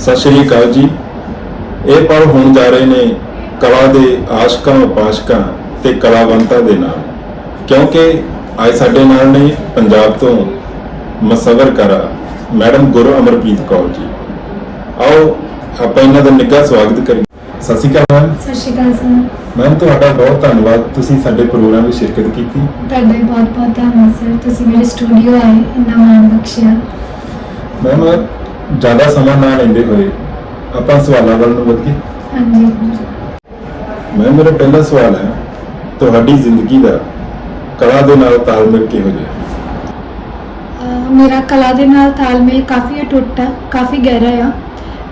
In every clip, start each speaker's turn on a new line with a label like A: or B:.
A: ਸਤਿ ਸ਼੍ਰੀ ਅਕਾਲ ਜੀ। ਇਹ ਪਲ ਹੋਣ ਜਾ ਰਹੇ ਨੇ ਕਲਾ ਦੇ ਆਸ਼ਕਾਂ ਉਪਾਸ਼ਕਾਂ ਤੇ ਕਲਾਵੰਤਾਂ ਦੇ ਨਾਲ। ਕਿਉਂਕਿ ਅੱਜ ਸਾਡੇ ਨਾਲ ਨੇ ਪੰਜਾਬ ਤੋਂ ਮਸਵਰ ਕਰਾ ਮੈਡਮ ਗੁਰੂ ਅਮਰਪ੍ਰੀਤ ਕੌਰ ਜੀ। ਆਓ ਆਪਾਂ ਇਹਨਾਂ ਦਾ ਨਿੱਘਾ ਸਵਾਗਤ ਕਰੀਏ। ਸਤਿ ਸ਼੍ਰੀ ਅਕਾਲ ਮੈਮ।
B: ਸਤਿ ਸ਼੍ਰੀ ਅਕਾਲ ਸਰ।
A: ਮੈਮ ਤੁਹਾਡਾ ਬਹੁਤ ਧੰਨਵਾਦ ਤੁਸੀਂ ਸਾਡੇ ਪ੍ਰੋਗਰਾਮ ਵਿੱਚ ਸ਼ਿਰਕਤ ਕੀਤੀ।
B: ਤੁਹਾਡਾ ਬਹੁਤ ਬਹੁਤ ਧੰਨਵਾਦ ਸਰ। ਤੁਸੀਂ ਮੇਰੇ ਸਟੂਡੀਓ ਆਏ ਇੰਨਾ ਮਾਣ ਬਖਸ਼ਿਆ।
A: ਮੈਮ ਜ਼ਿਆਦਾ ਸਮਾਂ ਨਾ ਲੈਂਦੇ ਹੋਏ ਆਪਾਂ ਸਵਾਲਾਂ ਵੱਲ ਨੂੰ ਵਧੀਏ।
B: ਹਾਂਜੀ।
A: ਮੈਂ ਮੇਰਾ ਪਹਿਲਾ ਸਵਾਲ ਹੈ ਤੁਹਾਡੀ ਜ਼ਿੰਦਗੀ ਦਾ ਕਲਾ ਦੇ ਨਾਲ ਤਾਲਮੇਲ ਕਿਹੋ ਜਿਹਾ
B: ਅਹ ਮੇਰਾ ਕਲਾ ਦੇ ਨਾਲ ਤਾਲਮੇਲ ਕਾਫੀ ਅਟੁੱਟ ਆ ਕਾਫੀ ਗਹਿਰਾ ਆ।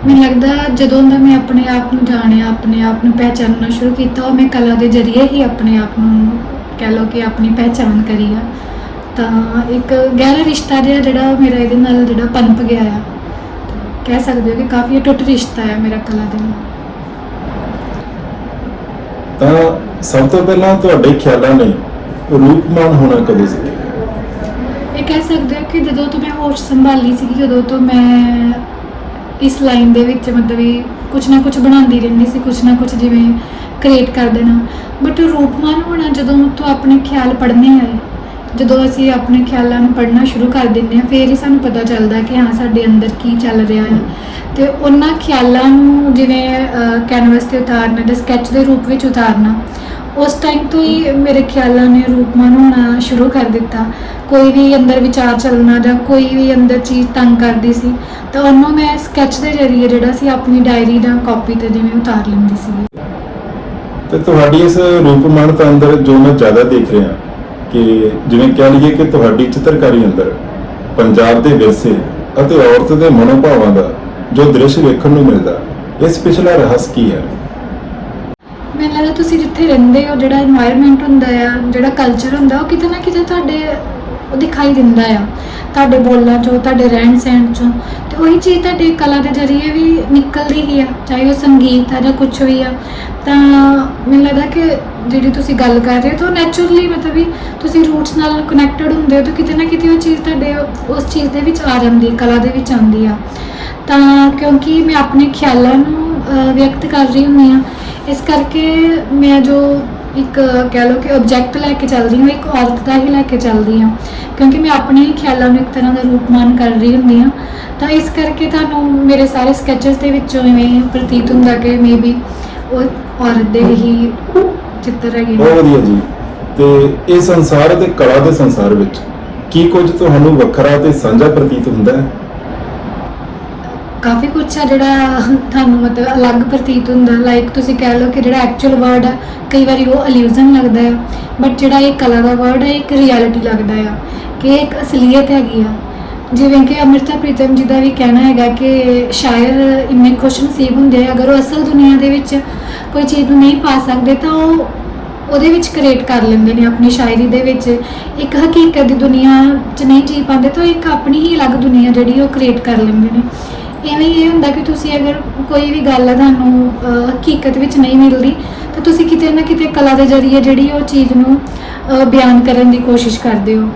B: ਮੈਨੂੰ ਲੱਗਦਾ ਜਦੋਂ ਦਾ ਮੈਂ ਆਪਣੇ ਆਪ ਨੂੰ ਜਾਣਿਆ ਆਪਣੇ ਆਪ ਨੂੰ ਪਹਿਚਾਨਣਾ ਸ਼ੁਰੂ ਕੀਤਾ ਉਹ ਮੈਂ ਕਲਾ ਦੇ ਜ਼ਰੀਏ ਹੀ ਆਪਣੇ ਆਪ ਨੂੰ ਕਹਿ ਲਓ ਕਿ ਆਪਣੀ ਪਹਿਚਾਨ ਕਰੀ ਆ। ਤਾਂ ਇੱਕ ਗਹਿਰਾ ਰਿਸ਼ਤਾ ਜਿਹਾ ਜਿਹੜਾ ਮੇਰਾ ਇਹਦੇ ਨਾਲ ਜਿਹੜਾ ਪਨਪ ਗਿਆ ਆ। ਕਹਿ ਸਕਦੇ ਹੋ ਕਿ ਕਾਫੀ ਅਟੁੱਟ ਰਿਸ਼ਤਾ ਹੈ ਮੇਰਾ ਕਲਾ ਦੇ ਨਾਲ।
A: ਤਾਂ ਸਭ ਤੋਂ ਪਹਿਲਾਂ ਤੁਹਾਡੇ ਖਿਆਲਾਂ ਨੇ ਰੂਪਮਾਨ ਹੋਣਾ ਕਦੋਂ ਸੀ?
B: ਇਹ ਕਹਿ ਸਕਦੇ ਹੋ ਕਿ ਜਦੋਂ ਤੋਂ ਮੈਂ ਹੋਸ਼ ਸੰਭਾਲੀ ਸੀਗੀ ਉਦੋਂ ਤੋਂ ਮੈਂ ਇਸ ਲਾਈਨ ਦੇ ਵਿੱਚ ਮਤਲਬ ਵੀ ਕੁਝ ਨਾ ਕੁਝ ਬਣਾਉਂਦੀ ਰਹਿੰਦੀ ਸੀ ਕੁਝ ਨਾ ਕੁਝ ਜਿਵੇਂ ਕ੍ਰੀਏਟ ਕਰ ਦੇਣਾ। ਬਟ ਰੂਪਮਾਨ ਹੋਣਾ ਜਦੋਂ ਤੋਂ ਆਪਣੇ ਖਿਆਲ ਪੜ੍ਹਨੇ ਆਏ ਜਦੋਂ ਅਸੀਂ ਆਪਣੇ ਖਿਆਲਾਂ ਨੂੰ ਪੜ੍ਹਨਾ ਸ਼ੁਰੂ ਕਰ ਦਿੰਦੇ ਹਾਂ, ਫਿਰ ਹੀ ਸਾਨੂੰ ਪਤਾ ਚੱਲਦਾ ਕਿ ਹਾਂ, ਸਾਡੇ ਅੰਦਰ ਕੀ ਚੱਲ ਰਿਹਾ ਹੈ। ਤੇ ਉਹਨਾਂ ਖਿਆਲਾਂ ਨੂੰ ਜਿਵੇਂ ਕੈਨਵਸ ਤੇ ਉਤਾਰਨਾ ਜਾਂ ਸਕੈਚ ਦੇ ਰੂਪ ਵਿੱਚ ਉਤਾਰਨਾ, ਉਸ ਟਾਈਮ ਤੋਂ ਹੀ ਮੇਰੇ ਖਿਆਲਾਂ ਨੇ ਰੂਪਮਾਨ ਹੋਣਾ ਸ਼ੁਰੂ ਕਰ ਦਿੱਤਾ। ਕੋਈ ਵੀ ਅੰਦਰ ਵਿਚਾਰ ਚੱਲਣਾ ਜਾਂ ਕੋਈ ਵੀ ਅੰਦਰ ਚੀਜ਼ ਤੰਗ ਕਰਦੀ ਸੀ, ਤਾਂ ਉਹਨੂੰ ਮੈਂ ਸਕੈਚ ਦੇ ਜ਼ਰੀਏ ਜਿਹੜਾ ਸੀ, ਆਪਣੀ ਡਾਇਰੀ ਜਾਂ ਕਾਪੀ ਤੇ ਜਿਵੇਂ ਉਤਾਰ ਲੈਂਦੀ ਸੀ।
A: ਤੇ ਤੁਹਾਡੀ ਇਸ ਰੂਪਮਾਨਤਾ ਅੰਦਰ ਜੋ ਮੈਂ ਜ਼ਿਆਦਾ ਦੇਖ ਰਿਹਾ ਕਿ ਜਿਵੇਂ ਕਹਿ ਲਈਏ ਕਿ ਤੁਹਾਡੀ ਚਿੱਤਰਕਾਰੀ ਅੰਦਰ ਪੰਜਾਬ ਦੇ ਵਿਰਸੇ ਅਤੇ ਔਰਤ ਦੇ ਮਨੋਭਾਵਾਂ ਦਾ ਜੋ ਦ੍ਰਿਸ਼ ਵੇਖਣ ਨੂੰ ਮਿਲਦਾ ਇਸ ਪਿਛਲਾ ਰਹੱਸ ਕੀ ਹੈ?
B: ਮੈਨੂੰ ਲੱਗਦਾ ਤੁਸੀਂ ਜਿੱਥੇ ਰਹਿੰਦੇ ਹੋ, ਜਿਹੜਾ এনवायरमेंट ਹੁੰਦਾ ਆ, ਜਿਹੜਾ ਕਲਚਰ ਹੁੰਦਾ, ਉਹ ਕਿਤੇ ਨਾ ਕਿਤੇ ਤੁਹਾਡੇ ਉਹ ਦਿਖਾਈ ਦਿੰਦਾ ਆ। ਤੁਹਾਡੇ ਬੋਲਾਂ ਚੋਂ, ਤੁਹਾਡੇ ਰਹਿਣ ਸਹਿਣ ਚੋਂ। ਤੇ ਉਹੀ ਚੀਜ਼ ਤੁਹਾਡੇ ਕਲਾ ਦੇ ਜ਼ਰੀਏ ਵੀ ਨਿਕਲਦੀ ਹੀ ਆ, ਚਾਹੇ ਉਹ ਸੰਗੀਤ ਆ ਜਾਂ ਕੁਝ ਵੀ ਆ। ਤਾਂ ਮੈਨੂੰ ਲੱਗਦਾ ਕਿ ਜਿਹੜੀ ਤੁਸੀਂ ਗੱਲ ਕਰ ਰਹੇ ਹੋ, ਤਾਂ ਨੈਚੁਰਲੀ ਮਤਲਬ ਵੀ ਤੁਸੀਂ ਰੂਟਸ ਨਾਲ ਕਨੈਕਟਡ ਹੁੰਦੇ ਹੋ, ਤਾਂ ਕਿਤੇ ਨਾ ਕਿਤੇ ਉਹ ਚੀਜ਼ ਤੁਹਾਡੇ ਉਸ ਚੀਜ਼ ਦੇ ਵਿੱਚ ਆ ਜਾਂਦੀ, ਕਲਾ ਦੇ ਵਿੱਚ ਆਉਂਦੀ ਆ। ਤਾਂ ਕਿਉਂਕਿ ਮੈਂ ਆਪਣੇ ਖਿਆਲਾਂ ਨੂੰ ਵਿਅਕਤ ਕਰ ਰਹੀ ਹੁੰਦੀ ਆ, ਇਸ ਕਰਕੇ ਮੈਂ ਜੋ ਇੱਕ ਕਹਿ ਲਓ ਕਿ ਆਬਜੈਕਟ ਲੈ ਕੇ ਚੱਲਦੀ ਹਾਂ, ਇੱਕ ਔਰਤ ਦਾ ਹੀ ਲੈ ਕੇ ਚੱਲਦੀ ਹਾਂ। ਕਿਉਂਕਿ ਮੈਂ ਆਪਣੇ ਹੀ ਖਿਆਲਾਂ ਨੂੰ ਇੱਕ ਤਰ੍ਹਾਂ ਦਾ ਰੂਪਮਾਨ ਕਰ ਰਹੀ ਹੁੰਦੀ ਹਾਂ। ਤਾਂ ਇਸ ਕਰਕੇ ਤੁਹਾਨੂੰ ਮੇਰੇ ਸਾਰੇ ਸਕੈਚਸ ਦੇ ਵਿੱਚੋਂ ਇਵੇਂ ਪ੍ਰਤੀਤ ਹੁੰਦਾ ਕਿ ਮੇਬੀ ਉਹ ਔਰਤ ਦੇ ਹੀ ਚਿੱਤਰ ਹੈਗੇ ਨੇ।
A: ਬਹੁਤ ਵਧੀਆ ਜੀ। ਤੇ ਇਹ ਸੰਸਾਰ ਅਤੇ ਕਲਾ ਦੇ ਸੰਸਾਰ ਵਿੱਚ ਕੀ ਕੁਝ ਤੁਹਾਨੂੰ ਵੱਖਰਾ ਤੇ ਸਾਂਝਾ ਪ੍ਰਤੀਤ ਹੁੰਦਾ ਹੈ?
B: ਕਾਫੀ ਕੁਝ ਆ ਜਿਹੜਾ ਤੁਹਾਨੂੰ ਮਤਲਬ ਅਲੱਗ ਪ੍ਰਤੀਤ ਹੁੰਦਾ। ਲਾਈਕ ਤੁਸੀਂ ਕਹਿ ਲਓ ਕਿ ਜਿਹੜਾ ਐਕਚੁਅਲ ਵਰਡ ਆ, ਕਈ ਵਾਰੀ ਉਹ ਇਲੂਜ਼ਨ ਲੱਗਦਾ ਆ ਬਟ ਜਿਹੜਾ ਇਹ ਕਲਾ ਦਾ ਵਰਡ ਹੈ ਇੱਕ ਰਿਐਲਿਟੀ ਲੱਗਦਾ ਆ ਕਿ ਇੱਕ ਅਸਲੀਅਤ ਹੈਗੀ ਆ। ਜਿਵੇਂ ਕਿ ਅਮ੍ਰਿਤਾ ਪ੍ਰੀਤਮ ਜੀ ਦਾ ਵੀ ਕਹਿਣਾ ਹੈਗਾ ਕਿ ਸ਼ਾਇਰ ਇੰਨੇ ਖੁਸ਼ ਨਸੀਬ ਹੁੰਦੇ ਆ, ਅਗਰ ਉਹ ਅਸਲ ਦੁਨੀਆ ਦੇ ਵਿੱਚ ਕੋਈ ਚੀਜ਼ ਨੂੰ ਨਹੀਂ ਪਾ ਸਕਦੇ, ਤਾਂ ਉਹ ਉਹਦੇ ਵਿੱਚ ਕ੍ਰੀਏਟ ਕਰ ਲੈਂਦੇ ਨੇ ਆਪਣੀ ਸ਼ਾਇਰੀ ਦੇ ਵਿੱਚ। ਇੱਕ ਹਕੀਕਤ ਦੀ ਦੁਨੀਆ 'ਚ ਨਹੀਂ ਜੀ ਪਾਉਂਦੇ, ਤਾਂ ਇੱਕ ਆਪਣੀ ਹੀ ਅਲੱਗ ਦੁਨੀਆ ਜਿਹੜੀ ਉਹ ਕ੍ਰੀਏਟ ਕਰ ਲੈਂਦੇ ਨੇ। ਇਵੇਂ ਇਹ ਹੁੰਦਾ ਕਿ ਤੁਸੀਂ ਅਗਰ ਕੋਈ ਵੀ ਗੱਲ ਆ ਤੁਹਾਨੂੰ ਅਹ, ਹਕੀਕਤ ਵਿੱਚ ਨਹੀਂ ਮਿਲਦੀ ਤਾਂ ਤੁਸੀਂ ਕਿਤੇ ਨਾ ਕਿਤੇ ਕਲਾ ਦੇ ਜ਼ਰੀਏ ਜਿਹੜੀ ਉਹ ਚੀਜ਼ ਨੂੰ ਅਹ, ਬਿਆਨ ਕਰਨ ਦੀ ਕੋਸ਼ਿਸ਼ ਕਰਦੇ ਹੋ।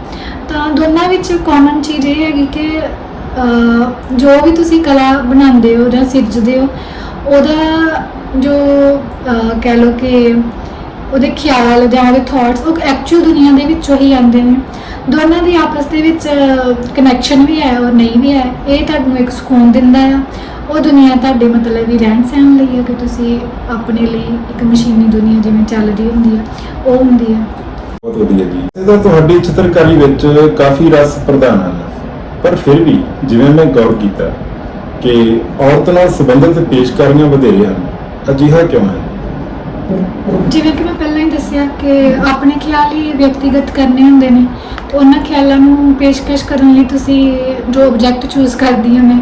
B: ਤਾਂ ਦੋਨਾਂ ਵਿੱਚ ਕਾਮਨ ਚੀਜ਼ ਇਹ ਹੈਗੀ ਕਿ ਅਹ, ਜੋ ਵੀ ਤੁਸੀਂ ਕਲਾ ਬਣਾਉਂਦੇ ਹੋ ਜਾਂ ਸਿਰਜਦੇ ਹੋ ਉਹਦਾ ਜੋ ਅਹ, ਕਹਿ ਲਓ ਕਿ ਉਹਦੇ ਖਿਆਲ ਜਾਂ ਉਹਦੇ ਥਾਟਸ ਉਹ ਐਕਚੁਅਲ ਦੁਨੀਆ ਦੇ ਵਿੱਚੋਂ ਹੀ ਆਉਂਦੇ ਨੇ। ਦੋਨਾਂ ਦੀ ਆਪਸ ਦੇ ਵਿੱਚ ਕਨੈਕਸ਼ਨ ਵੀ ਹੈ ਔਰ ਨਹੀਂ ਵੀ ਹੈ, ਇਹ ਤੁਹਾਨੂੰ ਇੱਕ ਸਕੂਨ ਦਿੰਦਾ ਆ। ਉਹ ਦੁਨੀਆ ਤੁਹਾਡੇ ਮਤਲਬ ਵੀ ਰਹਿਣ ਸਹਿਣ ਲਈ ਹੈ, ਕਿ ਤੁਸੀਂ ਆਪਣੇ ਲਈ ਇੱਕ ਮਸ਼ੀਨੀ ਦੁਨੀਆ ਜਿਵੇਂ ਚੱਲਦੀ ਹੁੰਦੀ ਆ ਉਹ ਹੁੰਦੀ ਆ
A: ਬਹੁਤ ਵਧੀਆ ਜੀ। ਇਹਦਾ ਤੁਹਾਡੀ ਚਿੱਤਰਕਾਰੀ ਵਿੱਚ ਕਾਫੀ ਰਸ ਪ੍ਰਧਾਨ ਹਨ ਪਰ ਫਿਰ ਵੀ ਜਿਵੇਂ ਮੈਂ ਗੌਰ ਕੀਤਾ ਕਿ ਔਰਤ ਨਾਲ ਸੰਬੰਧਿਤ ਪੇਸ਼ਕਾਰੀਆਂ ਵਧੇਰੇ ਹਨ। ਅਜਿਹਾ ਕਿਉਂ ਹੈ?
B: ਜਿਵੇਂ ਕਿ ਮੈਂ ਪਹਿਲਾਂ ਹੀ ਦੱਸਿਆ ਕਿ ਆਪਣੇ ਖਿਆਲ ਹੀ ਵਿਅਕਤੀਗਤ ਕਰਨੇ ਹੁੰਦੇ ਨੇ, ਤੇ ਉਹਨਾਂ ਖਿਆਲਾਂ ਨੂੰ ਪੇਸ਼ਕਸ਼ ਕਰਨ ਲਈ ਤੁਸੀਂ ਜੋ ਆਬਜੈਕਟ ਚੂਜ਼ ਕਰਦੀ ਹਾਂ ਮੈਂ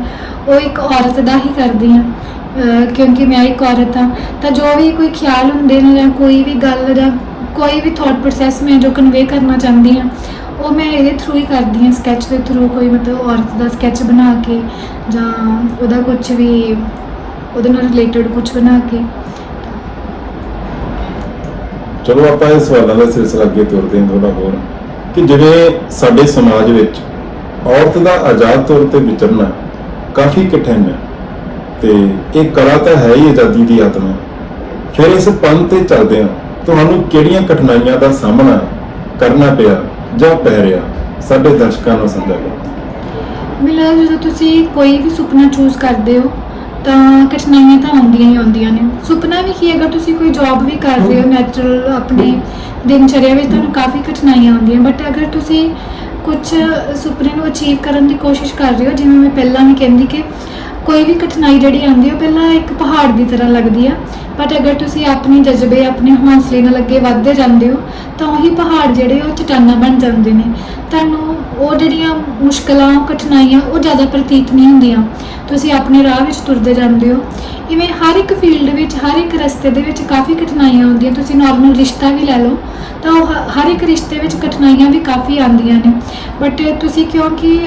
B: ਉਹ ਇੱਕ ਔਰਤ ਦਾ ਹੀ ਕਰਦੀ ਹਾਂ ਕਿਉਂਕਿ ਮੈਂ ਇੱਕ ਔਰਤ ਹਾਂ, ਤਾਂ ਜੋ ਵੀ ਕੋਈ ਖਿਆਲ ਹੁੰਦੇ ਨੇ ਜਾਂ ਕੋਈ ਵੀ ਗੱਲ ਜਾਂ ਕੋਈ ਵੀ ਥਾਟ ਪ੍ਰੋਸੈਸ ਮੈਂ ਜੋ ਕਨਵੇ ਕਰਨਾ ਚਾਹੁੰਦੀ ਹਾਂ, ਉਹ ਮੈਂ ਇਹਦੇ ਥਰੂ ਹੀ ਕਰਦੀ ਹਾਂ ਸਕੈਚ ਦੇ ਥਰੂ ਕੋਈ ਮਤਲਬ ਔਰਤ ਦਾ ਸਕੈਚ ਬਣਾ ਕੇ ਜਾਂ ਉਹਦਾ ਕੁਝ ਵੀ, ਉਹਦੇ ਨਾਲ ਰਿਲੇਟਡ ਕੁਝ ਬਣਾ ਕੇ।
A: ਚਲੋ ਆਪਾਂ ਇਹ ਸਵਾਲਾਂ ਦਾ ਸਿਲਸਿਲਾ ਅੱਗੇ ਤੁਰਦੇ ਹਾਂ ਥੋੜਾ ਹੋਰ ਕਿ ਜਿਵੇਂ ਸਾਡੇ ਸਮਾਜ ਵਿੱਚ ਔਰਤ ਦਾ ਆਜ਼ਾਦ ਤੌਰ ਤੇ ਵਿਚਰਨਾ ਕਾਫੀ ਕਠਿਨ ਹੈ ਤੇ ਇਹ ਕਲਾ ਤਾਂ ਹੈ ਹੀ ਆਜ਼ਾਦੀ ਦੀ ਆਤਮਾ। ਫਿਰ ਇਸ ਪੰਥ ਤੇ ਚੱਲਦੇ ਹਾਂ, ਤੁਹਾਨੂੰ ਕਿਹੜੀਆਂ ਕਠਿਨਾਈਆਂ ਦਾ ਸਾਹਮਣਾ ਕਰਨਾ ਪਿਆ ਜਾਂ ਪੈ ਰਿਹਾ, ਸਾਡੇ ਦਰਸ਼ਕਾਂ ਨੂੰ ਸਮਝਾਓ
B: ਮੈਨੂੰ ਜਦੋਂ ਤੁਸੀਂ ਕੋਈ ਵੀ ਸੁਪਨਾ ਚੂਜ਼ ਕਰਦੇ ਹੋ ਤਾਂ ਕਠਿਨਾਈਆਂ ਤਾਂ ਆਉਂਦੀਆਂ ਹੀ ਆਉਂਦੀਆਂ ਨੇ। ਸੁਪਨਾ ਵੀ ਕੀ ਅਗਰ ਤੁਸੀਂ ਕੋਈ ਜੌਬ ਵੀ ਕਰ ਰਹੇ ਹੋ ਨੈਚੁਰਲ ਆਪਣੇ ਦਿਨਚਰਿਆ ਵਿੱਚ ਤੁਹਾਨੂੰ ਕਾਫੀ ਕਠਿਨਾਈਆਂ ਆਉਂਦੀਆਂ ਬਟ ਅਗਰ ਤੁਸੀਂ ਕੁਝ ਸੁਪਨੇ ਨੂੰ ਅਚੀਵ ਕਰਨ ਦੀ ਕੋਸ਼ਿਸ਼ ਕਰ ਰਹੇ ਹੋ ਜਿਵੇਂ ਮੈਂ ਪਹਿਲਾਂ ਵੀ ਕਹਿੰਦੀ ਕਿ ਕੋਈ ਵੀ ਕਠਿਨਾਈ ਜਿਹੜੀ ਆਉਂਦੀ ਹੈ ਉਹ ਪਹਿਲਾਂ ਇੱਕ ਪਹਾੜ ਦੀ ਤਰ੍ਹਾਂ ਲੱਗਦੀ ਆ। ਬਟ ਅਗਰ ਤੁਸੀਂ ਆਪਣੇ ਜਜ਼ਬੇ ਆਪਣੇ ਹੌਸਲੇ ਨਾਲ ਅੱਗੇ ਵਧਦੇ ਜਾਂਦੇ ਹੋ ਤਾਂ ਉਹੀ ਪਹਾੜ ਜਿਹੜੇ ਉਹ ਚਟਾਨਾਂ ਬਣ ਜਾਂਦੇ ਨੇ। ਤੁਹਾਨੂੰ ਉਹ ਜਿਹੜੀਆਂ ਮੁਸ਼ਕਲਾਂ, ਕਠਿਨਾਈਆਂ, ਉਹ ਜ਼ਿਆਦਾ ਪ੍ਰਤੀਤ ਨਹੀਂ ਹੁੰਦੀਆਂ। ਤੁਸੀਂ ਆਪਣੇ ਰਾਹ ਵਿੱਚ ਤੁਰਦੇ ਜਾਂਦੇ ਹੋ। ਇਵੇਂ ਹਰ ਇੱਕ ਫੀਲਡ ਵਿੱਚ, ਹਰ ਇੱਕ ਰਸਤੇ ਦੇ ਵਿੱਚ ਕਾਫੀ ਕਠਿਨਾਈਆਂ ਹੁੰਦੀਆਂ। ਤੁਸੀਂ ਨਾਰਮਲ ਰਿਸ਼ਤਾ ਵੀ ਲੈ ਲਓ, ਤਾਂ ਉਹ ਹ- ਹਰ ਇੱਕ ਰਿਸ਼ਤੇ ਵਿੱਚ ਕਠਿਨਾਈਆਂ ਵੀ ਕਾਫੀ ਆਉਂਦੀਆਂ ਨੇ। ਬਟ ਤੁਸੀਂ ਕਿਉਂਕਿ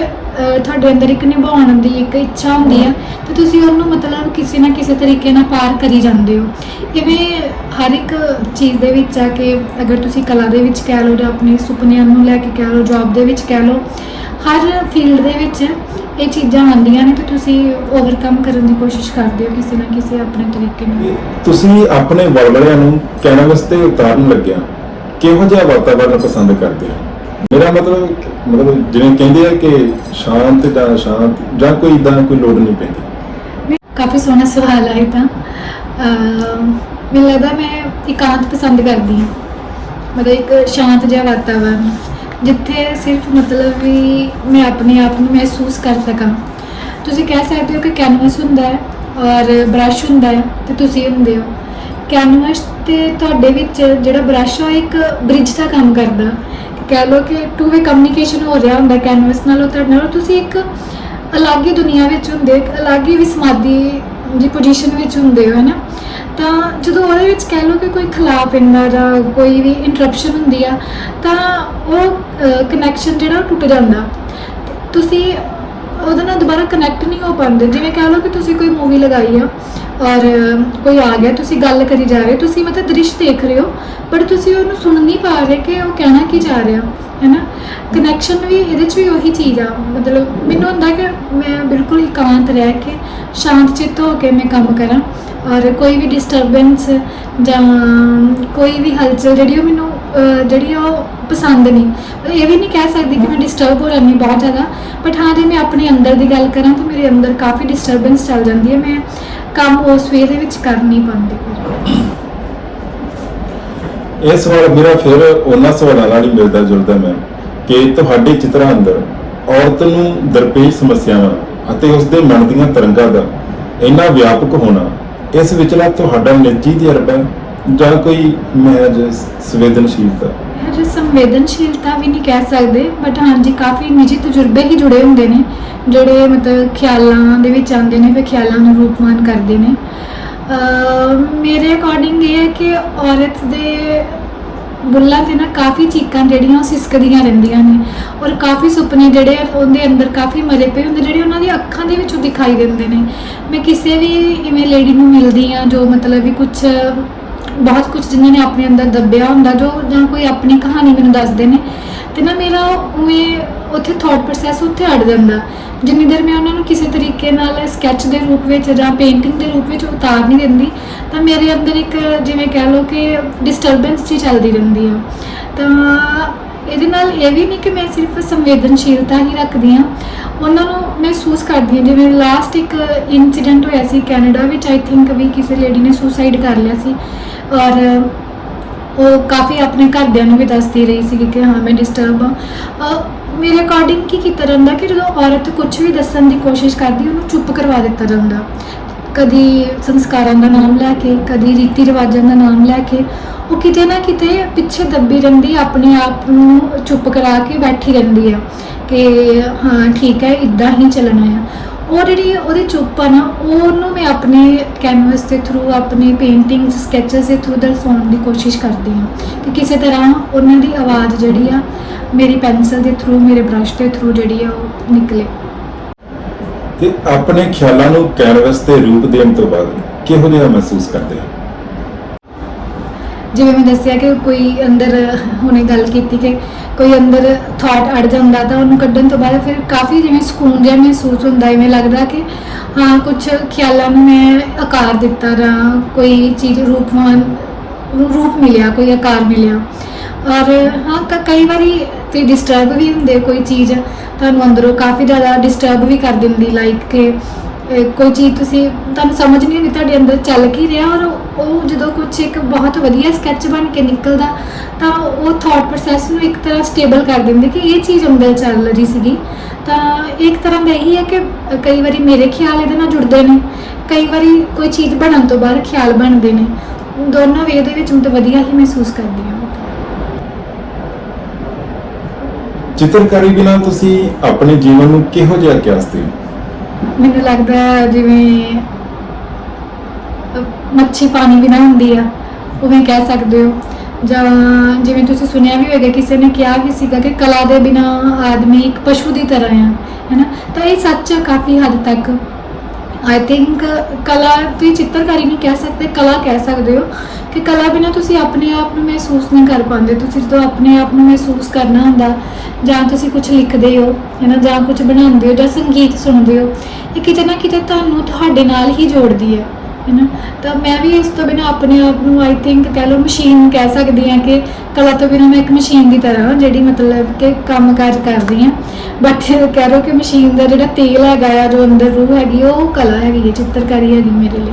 B: ਤੁਹਾਡੇ ਅੰਦਰ ਇੱਕ ਨਿਭਾਉਣ ਦੀ ਇੱਕ ਇੱਛਾ ਹੁੰਦੀ ਹੈ ਤੇ ਤੁਸੀਂ ਉਹਨੂੰ ਮਤਲਬ ਕਿਸੇ ਨਾ ਕਿਸੇ ਤਰੀਕੇ ਨਾਲ ਪਾਰ ਕਰੀ ਜਾਂਦੇ ਹੋ। ਇਵੇਂ ਹਰ ਇੱਕ ਚੀਜ਼ ਦੇ ਵਿੱਚ ਆ ਕੇ, ਅਗਰ ਤੁਸੀਂ ਕਲਾ ਦੇ ਵਿੱਚ ਕਹਿ ਲਓ ਜਾਂ ਆਪਣੇ ਸੁਪਨਿਆਂ ਨੂੰ ਲੈ ਕੇ ਕਹਿ ਲਓ ਜੌਬ ਦੇ ਵਿੱਚ ਕਹਿ ਲਓ, ਹਰ ਫੀਲਡ ਦੇ ਵਿੱਚ ਇਹ ਚੀਜ਼ਾਂ ਆਉਂਦੀਆਂ ਨੇ ਤੇ ਤੁਸੀਂ ਓਵਰਕਮ ਕਰਨ ਦੀ ਕੋਸ਼ਿਸ਼ ਕਰਦੇ ਹੋ ਕਿਸੇ ਨਾ ਕਿਸੇ ਆਪਣੇ ਤਰੀਕੇ ਨਾਲ।
A: ਤੁਸੀਂ ਆਪਣੇ ਵਲਵਲਿਆਂ ਨੂੰ ਕੈਨਵਸ ਤੇ ਉਤਾਰਨ ਲੱਗਿਆ, ਕਿਹੋ ਜਿਹਾ ਵਾਤਾਵਰਨ ਪਸੰਦ ਕਰਦੇ ਹੋ? ਮੇਰਾ ਮਤਲਬ ਮਤਲਬ ਜਿਵੇਂ ਕਹਿੰਦੇ ਆ ਕਿ ਸ਼ਾਂਤ ਜਾਂ ਸ਼ਾਂਤ, ਜਾਂ ਕੋਈ ਇਦਾਂ ਕੋਈ ਲੋੜ ਨਹੀਂ ਪੈਂਦੀ।
B: ਕਾਫੀ ਸੋਹਣਾ ਸਵਾਲ ਹੈ ਤਾਂ। ਅਮ ਮੈਨੂੰ ਲੱਗਦਾ ਮੈਂ ਇਕਾਂਤ ਪਸੰਦ ਕਰਦੀ ਹਾਂ। ਮਤਲਬ ਇੱਕ ਸ਼ਾਂਤ ਜਿਹਾ ਵਾਤਾਵਰਨ, ਜਿੱਥੇ ਸਿਰਫ ਮਤਲਬ ਵੀ ਮੈਂ ਆਪਣੇ ਆਪ ਨੂੰ ਮਹਿਸੂਸ ਕਰ ਸਕਾਂ। ਤੁਸੀਂ ਕਹਿ ਸਕਦੇ ਹੋ ਕਿ ਕੈਨਵਸ ਹੁੰਦਾ ਹੈ ਔਰ ਬ੍ਰਸ਼ ਹੁੰਦਾ ਹੈ, ਤੇ ਤੁਸੀਂ ਹੁੰਦੇ ਹੋ। ਕੈਨਵਸ ਤੇ ਤੁਹਾਡੇ ਵਿੱਚ ਜਿਹੜਾ ਬ੍ਰਸ਼ ਆ ਇੱਕ ਬ੍ਰਿਜ ਦਾ ਕੰਮ ਕਰਦਾ। ਕਹਿ ਲਓ ਕਿ ਟੂ ਵੇ ਕਮਿਊਨੀਕੇਸ਼ਨ ਹੋ ਰਿਹਾ ਹੁੰਦਾ ਕੈਨਵਸ ਨਾਲ ਉਹ ਤੁਹਾਡੇ ਨਾਲ ਤੁਸੀਂ ਇੱਕ ਅਲੱਗ ਹੀ ਦੁਨੀਆ ਵਿੱਚ ਹੁੰਦੇ ਹੋ, ਇੱਕ ਅਲੱਗ ਹੀ ਵਿਸਮਾਦੀ ਦੀ ਪੋਜੀਸ਼ਨ ਵਿੱਚ ਹੁੰਦੇ ਹੋ ਹੈ ਨਾ ਤਾਂ ਜਦੋਂ ਉਹਦੇ ਵਿੱਚ ਕਹਿ ਲਓ ਕਿ ਕੋਈ ਖਲਾ ਪੈਂਦਾ ਜਾਂ ਕੋਈ ਵੀ ਇੰਟਰਪਸ਼ਨ ਹੁੰਦੀ ਆ ਤਾਂ ਉਹ ਕਨੈਕਸ਼ਨ ਜਿਹੜਾ ਉਹ ਟੁੱਟ ਜਾਂਦਾ। ਤੁਸੀਂ ਉਹਦੇ ਨਾਲ ਦੁਬਾਰਾ ਕਨੈਕਟ ਨਹੀਂ ਹੋ ਪਾਉਂਦੇ। ਜਿਵੇਂ ਕਹਿ ਲਓ ਕਿ ਤੁਸੀਂ ਕੋਈ ਮੂਵੀ ਲਗਾਈ ਆ ਔਰ ਕੋਈ ਆ ਗਿਆ, ਤੁਸੀਂ ਗੱਲ ਕਰੀ ਜਾ ਰਹੇ ਹੋ, ਤੁਸੀਂ ਮਤਲਬ ਦ੍ਰਿਸ਼ ਦੇਖ ਰਹੇ ਹੋ, ਪਰ ਤੁਸੀਂ ਉਹਨੂੰ ਸੁਣ ਨਹੀਂ ਪਾ ਰਹੇ ਕਿ ਉਹ ਕਹਿਣਾ ਕੀ ਜਾ ਰਿਹਾ ਹੈ ਨਾ ਕਨੈਕਸ਼ਨ ਵੀ ਇਹਦੇ 'ਚ ਵੀ ਉਹੀ ਚੀਜ਼ ਆ, ਮਤਲਬ ਮੈਨੂੰ ਹੁੰਦਾ ਕਿ ਮੈਂ ਬਿਲਕੁਲ ਇਕਾਂਤ ਰਹਿ ਕੇ, ਸ਼ਾਂਤ ਚਿੱਤ ਹੋ ਕੇ ਮੈਂ ਕੰਮ ਕਰਾਂ, ਔਰ ਕੋਈ ਵੀ ਡਿਸਟਰਬੈਂਸ ਜਾਂ ਕੋਈ ਵੀ ਹਲਚਲ ਜਿਹੜੀ ਉਹ ਮੈਨੂੰ ਜਿਹੜੀ ਆ ਉਹ ਪਸੰਦ ਨਹੀਂ ਇਹ ਵੀ ਨਹੀਂ ਕਹਿ ਸਕਦੀ ਕਿ ਮੈਂ ਡਿਸਟਰਬ ਹੋ ਜਾਂਦੀ ਬਹੁਤ ਜ਼ਿਆਦਾ ਬਟ ਹਾਂ ਜੇ ਮੈਂ ਆਪਣੇ ਅੰਦਰ ਦੀ ਗੱਲ ਕਰਾਂ ਤਾਂ ਮੇਰੇ ਅੰਦਰ ਕਾਫੀ ਡਿਸਟਰਬੈਂਸ ਚੱਲ ਜਾਂਦੀ ਹੈ, ਮੈਂ ਕੰਮ ਉਸ ਵੇ ਦੇ ਵਿੱਚ ਕਰ ਨਹੀਂ ਪਾਉਂਦੀ।
A: ਇਹ ਸਵਾਲ ਮੇਰਾ ਫਿਰ ਉਹਨਾਂ ਸਵਾਲਾਂ ਨਾਲ ਹੀ ਮਿਲਦਾ ਜੁਲਦਾ ਮੈਂ ਕਿ ਤੁਹਾਡੇ ਚਿੱਤਰਾਂ ਅੰਦਰ ਔਰਤ ਨੂੰ ਦਰਪੇਸ਼ ਸਮੱਸਿਆਵਾਂ ਅਤੇ ਉਸ ਦੇ ਮਨ ਦੀਆਂ ਤਰੰਗਾਂ ਦਾ ਇੰਨਾ ਵਿਆਪਕ ਹੋਣਾ, ਇਸ ਵਿਚਲਾ ਤੁਹਾਡਾ ਨਿੱਜੀ ਤਜਰਬਾ ਜਾਂ ਕੋਈ ਮਹਿਜ ਸੰਵੇਦਨਸ਼ੀਲਤਾ?
B: ਇਹ ਜੋ ਸੰਵੇਦਨਸ਼ੀਲਤਾ ਵੀ ਨਹੀਂ ਕਹਿ ਸਕਦੇ ਬਟ ਹਾਂਜੀ, ਕਾਫੀ ਨਿੱਜੀ ਤਜਰਬੇ ਹੀ ਜੁੜੇ ਹੁੰਦੇ ਨੇ, ਜਿਹੜੇ ਮਤਲਬ ਖਿਆਲਾਂ ਦੇ ਵਿੱਚ ਆਉਂਦੇ ਨੇ ਤੇ ਖਿਆਲਾਂ ਨੂੰ ਰੂਪਮਾਨ ਕਰਦੇ ਨੇ। ਮੇਰੇ ਅਕੋਰਡਿੰਗ ਇਹ ਹੈ ਕਿ ਔਰਤ ਦੇ ਬੁੱਲਾਂ ਤੇ ਨਾ ਕਾਫੀ ਚੀਕਾਂ ਜਿਹੜੀਆਂ ਉਹ ਸਿਸਕਦੀਆਂ ਰਹਿੰਦੀਆਂ ਨੇ, ਔਰ ਕਾਫੀ ਸੁਪਨੇ ਜਿਹੜੇ ਉਹਦੇ ਅੰਦਰ ਕਾਫੀ ਮਰੇ ਪਏ ਹੁੰਦੇ, ਜਿਹੜੇ ਉਹਨਾਂ ਦੀ ਅੱਖਾਂ ਦੇ ਵਿੱਚੋਂ ਦਿਖਾਈ ਦਿੰਦੇ ਨੇ। ਮੈਂ ਕਿਸੇ ਵੀ ਇਵੇਂ ਲੇਡੀ ਨੂੰ ਮਿਲਦੀ ਆ ਜੋ ਮਤਲਬ ਵੀ ਕੁਝ ਬਹੁਤ ਕੁਝ ਜਿਨ੍ਹਾਂ ਨੇ ਆਪਣੇ ਅੰਦਰ ਦੱਬਿਆ ਹੁੰਦਾ, ਜੋ ਜਾਂ ਕੋਈ ਆਪਣੀ ਕਹਾਣੀ ਮੈਨੂੰ ਦੱਸਦੇ ਨੇ। ਤੇ ਨਾ ਮੇਰਾ ਉਵੇਂ ਉੱਥੇ ਥਾਟ ਪ੍ਰੋਸੈਸ ਉੱਥੇ ਅੜ ਜਾਂਦਾ। ਜਿੰਨੀ ਦੇਰ ਮੈਂ ਉਹਨਾਂ ਨੂੰ ਕਿਸੇ ਤਰੀਕੇ ਨਾਲ ਸਕੈਚ ਦੇ ਰੂਪ ਵਿੱਚ ਜਾਂ ਪੇਂਟਿੰਗ ਦੇ ਰੂਪ ਵਿੱਚ ਉਤਾਰ ਨਹੀਂ ਦਿੰਦੀ, ਤਾਂ ਮੇਰੇ ਅੰਦਰ ਇੱਕ ਜਿਵੇਂ ਕਹਿ ਲਓ ਕਿ ਡਿਸਟਰਬੈਂਸ ਜੀ ਚੱਲਦੀ ਰਹਿੰਦੀ ਆ। ਤਾਂ ਇਹਦੇ ਨਾਲ ਇਹ ਵੀ ਨਹੀਂ ਕਿ ਮੈਂ ਸਿਰਫ ਸੰਵੇਦਨਸ਼ੀਲਤਾ ਹੀ ਰੱਖਦੀ ਹਾਂ। ਉਹਨਾਂ ਨੂੰ ਮਹਿਸੂਸ ਕਰਦੀ ਹਾਂ। ਜਿਵੇਂ ਲਾਸਟ ਇੱਕ ਇਨਸੀਡੈਂਟ ਹੋਇਆ ਸੀ ਕੈਨੇਡਾ ਵਿੱਚ ਆਈ ਥਿੰਕ ਵੀ ਕਿਸੇ ਲੇਡੀ ਨੇ ਸੁਸਾਈਡ ਕਰ ਲਿਆ ਸੀ। ਔਰ ਉਹ ਕਾਫੀ ਆਪਣੇ ਘਰਦਿਆਂ ਨੂੰ ਵੀ ਦੱਸਦੀ ਰਹੀ ਸੀ ਕਿ ਹਾਂ, ਮੈਂ ਡਿਸਟਰਬ ਹਾਂ। ਮੇਰੇ ਅਕੋਰਡਿੰਗ ਕੀ ਕੀਤਾ ਜਾਂਦਾ ਕਿ ਜਦੋਂ ਔਰਤ ਕੁਝ ਵੀ ਦੱਸਣ ਦੀ ਕੋਸ਼ਿਸ਼ ਕਰਦੀ, ਉਹਨੂੰ ਚੁੱਪ ਕਰਵਾ ਦਿੱਤਾ ਜਾਂਦਾ। ਕਦੀ ਸੰਸਕਾਰਾਂ ਦਾ ਨਾਮ ਲੈ ਕੇ, ਕਦੀ ਰੀਤੀ ਰਿਵਾਜਾਂ ਦਾ ਨਾਮ ਲੈ ਕੇ, ਉਹ ਕਿਤੇ ਨਾ ਕਿਤੇ ਪਿੱਛੇ ਦੱਬੀ ਰਹਿੰਦੀ, ਆਪਣੇ ਆਪ ਨੂੰ ਚੁੱਪ ਕਰਾ ਕੇ ਬੈਠੀ ਰਹਿੰਦੀ ਆ ਕਿ ਹਾਂ, ਠੀਕ ਹੈ, ਇਦਾਂ ਹੀ ਚੱਲਣਾ ਆ। ਉਹ ਜਿਹੜੀ ਉਹਦੀ ਚੁੱਪ ਆ ਨਾ, ਉਹਨੂੰ ਮੈਂ ਆਪਣੇ ਕੈਨਵਸ ਦੇ ਥਰੂ ਆਪਣੇ ਪੇਂਟਿੰਗਸ ਸਕੈਚਸ ਦੇ ਥਰੂ ਦਰਸਾਉਣ ਦੀ ਕੋਸ਼ਿਸ਼ ਕਰਦੀ ਹਾਂ ਕਿ ਕਿਸੇ ਤਰ੍ਹਾਂ ਉਹਨਾਂ ਦੀ ਆਵਾਜ਼ ਜਿਹੜੀ ਆ, ਮੇਰੀ ਪੈਨਸਲ ਦੇ ਥਰੂ ਮੇਰੇ ਬ੍ਰਸ਼ ਦੇ ਥਰੂ ਜਿਹੜੀ ਆ, ਉਹ ਨਿਕਲੇ।
A: ਤੇ ਆਪਣੇ ਖਿਆਲਾਂ ਨੂੰ ਕੈਨਵਸ ਤੇ ਰੂਪ ਦੇਣ ਤੋਂ ਬਾਅਦ ਕਿਹੋ ਜਿਹਾ ਮਹਿਸੂਸ ਕਰਦੇ ਹੋ?
B: ਜਿਵੇਂ ਮੈਂ ਦੱਸਿਆ ਕਿ ਕੋਈ ਅੰਦਰ, ਹੁਣੇ ਗੱਲ ਕੀਤੀ ਕਿ ਕੋਈ ਅੰਦਰ ਥਾਟ ਅੜ ਜਾਂਦਾ ਤਾਂ ਉਹਨੂੰ ਕੱਢਣ ਤੋਂ ਬਾਅਦ ਫਿਰ ਕਾਫੀ ਜਿਵੇਂ ਸਕੂਨ ਜਿਹਾ ਮਹਿਸੂਸ ਹੁੰਦਾ, ਇਵੇਂ ਲੱਗਦਾ ਕਿ ਹਾਂ ਕੁਝ ਖਿਆਲਾਂ ਨੂੰ ਮੈਂ ਆਕਾਰ ਦਿੱਤਾ ਜਾਂ ਕੋਈ ਚੀਜ਼ ਰੂਪਵਾਨ ਰੂਪ ਮਿਲਿਆ, ਕੋਈ ਆਕਾਰ ਮਿਲਿਆ। ਔਰ ਹਾਂ ਕਈ ਵਾਰੀ ਤੇ ਡਿਸਟਰਬ ਵੀ ਹੁੰਦੇ ਕੋਈ ਚੀਜ਼, ਤੁਹਾਨੂੰ ਅੰਦਰੋਂ ਕਾਫੀ ਜ਼ਿਆਦਾ ਡਿਸਟਰਬ ਵੀ ਕਰ ਦਿੰਦੀ ਲਾਈਕ ਕਿ ਕੋਈ ਚੀਜ਼ ਤੁਸੀਂ, ਤੁਹਾਨੂੰ ਸਮਝ ਨਹੀਂ ਆਉਂਦੀ, ਤੁਹਾਡੇ ਅੰਦਰ ਚੱਲ ਕੀ ਰਿਹਾ ਔਰ ਉਹ ਜਦੋਂ ਕੁਝ ਇੱਕ ਬਹੁਤ ਵਧੀਆ ਸਕੈਚ ਬਣ ਕੇ ਨਿਕਲਦਾ, ਤਾਂ ਉਹ ਥਾਟ ਪ੍ਰੋਸੈਸ ਨੂੰ ਇੱਕ ਤਰ੍ਹਾਂ ਸਟੇਬਲ ਕਰ ਦਿੰਦੇ ਕਿ ਇਹ ਚੀਜ਼ ਅੰਦਰ ਚੱਲ ਰਹੀ ਸੀਗੀ। ਤਾਂ ਇੱਕ ਤਰ੍ਹਾਂ ਦਾ ਇਹੀ ਹੈ ਕਿ ਕਈ ਵਾਰੀ ਮੇਰੇ ਖਿਆਲ ਇਹਦੇ ਨਾਲ ਜੁੜਦੇ ਨੇ, ਕਈ ਵਾਰੀ ਕੋਈ ਚੀਜ਼ ਬਣਨ ਤੋਂ ਬਾਅਦ ਖਿਆਲ ਬਣਦੇ ਨੇ। ਦੋਨੋਂ ਵੇ ਦੇ ਵਿੱਚ ਹੁਣ ਤਾਂ ਵਧੀਆ ਹੀ ਮਹਿਸੂਸ ਕਰਦੀ ਹਾਂ।
A: ਚਿੱਤਰਕਾਰੀ ਬਿਨਾਂ ਤੁਸੀਂ ਆਪਣੇ ਜੀਵਨ ਨੂੰ ਕਿਹੋ ਜਿਹਾ ਕਿਆਸਦੇ ਹੋ
B: ਮੈਨੂੰ ਲੱਗਦਾ ਹੈ ਜਿਵੇਂ ਅ, ਮੱਛੀ ਪਾਣੀ ਬਿਨਾਂ ਹੁੰਦੀ ਆ ਉਵੇਂ ਕਹਿ ਸਕਦੇ ਹੋ। ਜਾਂ ਜਿਵੇਂ ਤੁਸੀਂ ਸੁਣਿਆ ਵੀ ਹੋਵੇਗਾ ਕਿਸੇ ਨੇ ਕਿਹਾ ਵੀ ਸੀਗਾ ਕਿ ਕਲਾ ਦੇ ਬਿਨਾਂ ਆਦਮੀ ਇੱਕ ਪਸ਼ੂ ਦੀ ਤਰ੍ਹਾਂ ਆ ਹੈਨਾ ਤਾਂ ਇਹ ਸੱਚ ਆ ਕਾਫੀ ਹੱਦ ਤੱਕ। ਆਈ ਥਿੰਕ ਕਲਾ ਤੁਸੀਂ ਚਿੱਤਰਕਾਰੀ ਨਹੀਂ ਕਹਿ ਸਕਦੇ, ਕਲਾ ਕਹਿ ਸਕਦੇ ਹੋ ਕਿ ਕਲਾ ਬਿਨਾਂ ਤੁਸੀਂ ਆਪਣੇ ਆਪ ਨੂੰ ਮਹਿਸੂਸ ਨਹੀਂ ਕਰ ਪਾਉਂਦੇ। ਤੁਸੀਂ ਜਦੋਂ ਆਪਣੇ ਆਪ ਨੂੰ ਮਹਿਸੂਸ ਕਰਨਾ ਹੁੰਦਾ, ਜਾਂ ਤੁਸੀਂ ਕੁਝ ਲਿਖਦੇ ਹੋ ਹੈਨਾ ਜਾਂ ਕੁਝ ਬਣਾਉਂਦੇ ਹੋ, ਜਾਂ ਸੰਗੀਤ ਸੁਣਦੇ ਹੋ, ਇਹ ਕਿਤੇ ਨਾ ਕਿਤੇ ਤੁਹਾਨੂੰ ਤੁਹਾਡੇ ਨਾਲ ਹੀ ਜੋੜਦੀ ਹੈ। ਹੈਨਾ? ਤਾਂ ਮੈਂ ਵੀ ਇਸ ਤੋਂ ਬਿਨਾਂ ਆਪਣੇ ਆਪ ਨੂੰ ਆਈ ਥਿੰਕ ਕਹਿ ਲਓ ਮਸ਼ੀਨ ਕਹਿ ਸਕਦੀ ਹਾਂ ਕਿ ਕਲਾ ਤੋਂ ਬਿਨਾਂ ਮੈਂ ਇੱਕ ਮਸ਼ੀਨ ਦੀ ਤਰ੍ਹਾਂ ਹਾਂ, ਜਿਹੜੀ ਮਤਲਬ ਕਿ ਕੰਮਕਾਜ ਕਰਦੀ ਹਾਂ। ਬਟ ਕਹਿ ਲਓ ਕਿ ਮਸ਼ੀਨ ਦਾ ਜਿਹੜਾ ਤੇਲ ਹੈਗਾ ਆ, ਜੋ ਅੰਦਰ ਰੂਹ ਹੈਗੀ, ਉਹ ਕਲਾ ਹੈਗੀ ਹੈ, ਚਿੱਤਰਕਾਰੀ ਹੈਗੀ ਮੇਰੇ ਲਈ।